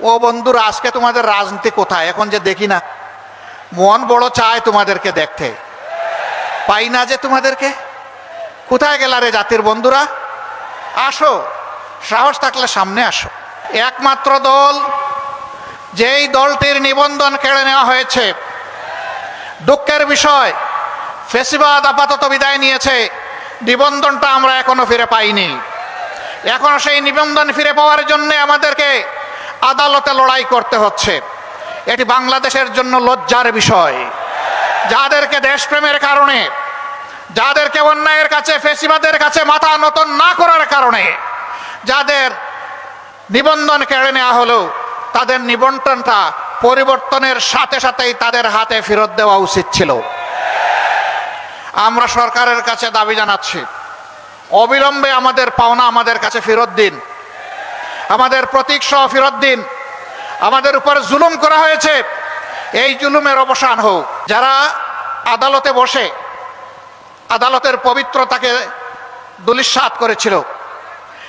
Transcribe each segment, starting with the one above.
ও বন্ধুরা, আজকে তোমাদের রাজনীতি কোথায়? এখন যে দেখি না, মন বড় চায় তোমাদেরকে দেখতে। পাই না যে তোমাদেরকে? কোথায় গেলা রে জাতির বন্ধুরা? আসো, সাহস থাকলে সামনে আসো। একমাত্র দল, যেই দলটির নিবন্ধন কেড়ে নেওয়া হয়েছে, দুঃখের বিষয়, ফেসিবাদ আপাতত বিদায় নিয়েছে, নিবন্ধনটা আমরা এখনও ফিরে পাইনি। এখনও সেই নিবন্ধন ফিরে পাওয়ার জন্য আমাদেরকে আদালতে লড়াই করতে হচ্ছে। এটি বাংলাদেশের জন্য লজ্জার বিষয়। যাদেরকে দেশপ্রেমের কারণে, যাদেরকে অন্যায়ের কাছে, ফেসিবাদের কাছে মাথা নতন না করার কারণে, যাদের নিবন্ধন কেড়ে নেওয়া হলো তাদের নিবন্ধনটা পরিবর্তনের সাথে সাথেই তাদের হাতে ফেরত দেওয়া উচিত ছিল। আমরা সরকারের কাছে দাবি জানাচ্ছি, অবিলম্বে আমাদের পাওনা আমাদের কাছে ফেরত দিন। আমাদের প্রতীক সহ ফেরত দিন। আমাদের উপর জুলুম করা হয়েছে। এই জুলুমের অবসান হোক। যারা আদালতে বসে আদালতের পবিত্রতাকে দুলিশ্বাত করেছিল,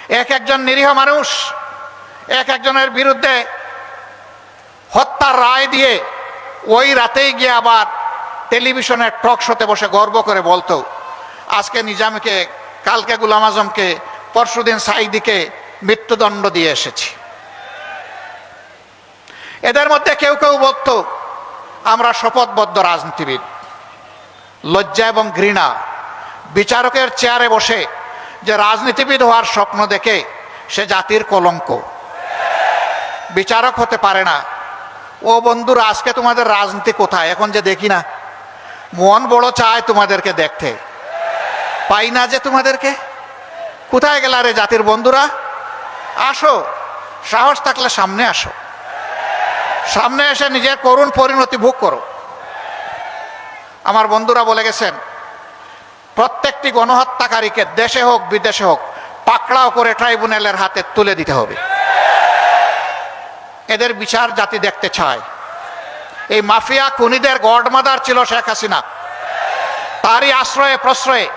এক একজন নিরীহ মানুষ, এক একজনের বিরুদ্ধে হত্যার রায় দিয়ে ওই রাতেই গিয়ে আবার টেলিভিশনের টক শোতে বসে গর্ব করে বলতো, আজকে নিজামকে, কালকে গুলাম আজমকে, পরশুদিন সাইদিকে মৃত্যুদণ্ড দিয়ে এসেছি। এদের মধ্যে কেউ কেউ বলতো, আমরা শপথবদ্ধ রাজনীতিবিদ, লজ্জা এবং ঘৃণা, বিচারকের চেয়ারে বসে যে রাজনীতিবিদ হওয়ার স্বপ্ন দেখে সে জাতির কলঙ্ক। বিচারক হতে পারে না। ও বন্ধুরা, আজকে তোমাদের রাজনীতি কোথায়? এখন যে দেখি না। মন বড় চায় তোমাদেরকে দেখতে। পাই না যে তোমাদেরকে? কোথায় গেলা রে জাতির বন্ধুরা? আসো। সাহস থাকলে সামনে আসো। সামনে এসে নিজের করুণ পরিণতি ভোগ করো। আমার বন্ধুরা বলে গেছেন, প্রত্যেকটি গণহত্যাকারীকে দেশে হোক, বিদেশে হোক, পাকড়াও করে ট্রাইব্যুনালের হাতে তুলে দিতে হবে। এদের বিচার জাতি দেখতে চায়। এই মাফিয়া খুনিদের গডমাদার ছিল শেখ হাসিনা। তারই আশ্রয়ে প্রশ্রয়ে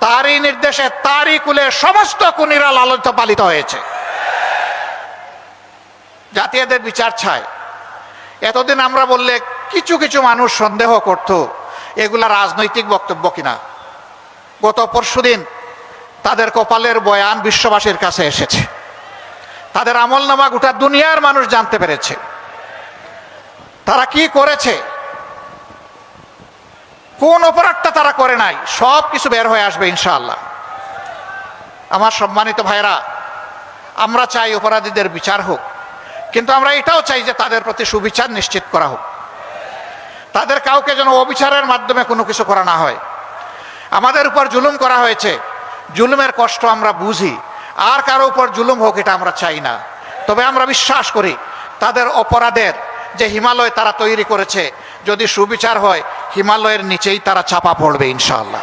তারই নির্দেশে, তারই কুলে সমস্ত কুনিরা লালিত পালিত হয়েছে। জাতি এদের বিচার চায়। এতদিন আমরা বললে কিছু কিছু মানুষ সন্দেহ করত, এগুলা রাজনৈতিক বক্তব্য কিনা। গত পরশুদিন তাদের কপালের বয়ান বিশ্ববাসীর কাছে এসেছে। তাদের আমল নামা গোটা দুনিয়ার মানুষ জানতে পেরেছে। তারা কি করেছে? কোন অপরাধটা তারা করে নাই, সব কিছু বের হয়ে আসবে ইনশাআল্লাহ। আমার সম্মানিত ভাইরা আমরা চাই অপরাধীদের বিচার হোক, কিন্তু আমরা এটাও চাই যে তাদের প্রতি সুবিচার নিশ্চিত করা হোক। তাদের কাউকে যেন অবিচারের মাধ্যমে কোনো কিছু করা না হয়। আমাদের উপর জুলুম করা হয়েছে, জুলুমের কষ্ট আমরা বুঝি, আর কারও উপর জুলুম হোক এটা আমরা চাই না। তবে আমরা বিশ্বাস করি, তাদের অপরাধের যে হিমালয় তারা তৈরি করেছে, যদি সুবিচার হয় হিমালয়ের নিচেই তারা চাপা পড়বে ইনশাআল্লাহ।